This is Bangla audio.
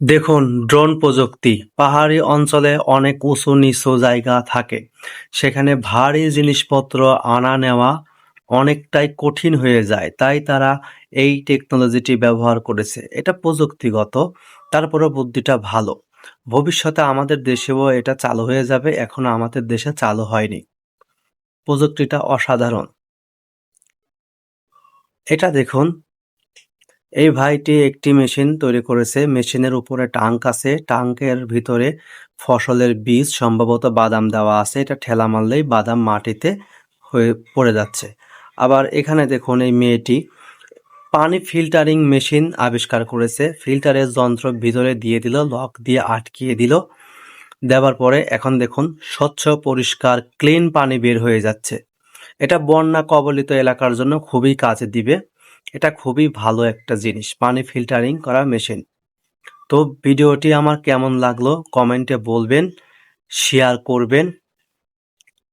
দেখুন, ড্রোন প্রযুক্তি। পাহাড়ি অঞ্চলে অনেক উঁচু নিচু জায়গা থাকে। সেখানে ভারী জিনিসপত্র আনা নেওয়া অনেকটাই কঠিন হয়ে যায়। তাই তারা এই টেকনোলজিটি ব্যবহার করেছে। এটা প্রযুক্তিগত, তারপরেও বুদ্ধিটা ভালো। ভবিষ্যতে আমাদের দেশেও এটা চালু হয়ে যাবে। এখনও আমাদের দেশে চালু হয়নি। প্রযুক্তিটা অসাধারণ। এটা দেখুন এই ভাইটি একটি মেশিন তৈরি করেছে। মেশিনের উপরে টাঙ্ক আছে। টাঙ্কের ভিতরে ফসলের বীজ, সম্ভবত বাদাম দেওয়া আছে। এটা ঠেলা মারলেই বাদাম মাটিতে হয়ে পড়ে যাচ্ছে। আবার এখানে দেখুন এই মেয়েটি পানি ফিল্টারিং মেশিন আবিষ্কার করেছে। ফিল্টারের যন্ত্র ভিতরে দিয়ে দিল, লক দিয়ে আটকিয়ে দিল। দেওয়ার পরে এখন দেখুন স্বচ্ছ, পরিষ্কার, ক্লিন পানি বের হয়ে যাচ্ছে। এটা বন্যা কবলিত এলাকার জন্য খুবই কাজে দিবে। এটা খুবই ভালো একটা জিনিস, পানি ফিল্টারিং করা মেশিন তো ভিডিওটি আমার কেমন লাগল কমেন্টে বলবেন শেয়ার করবেন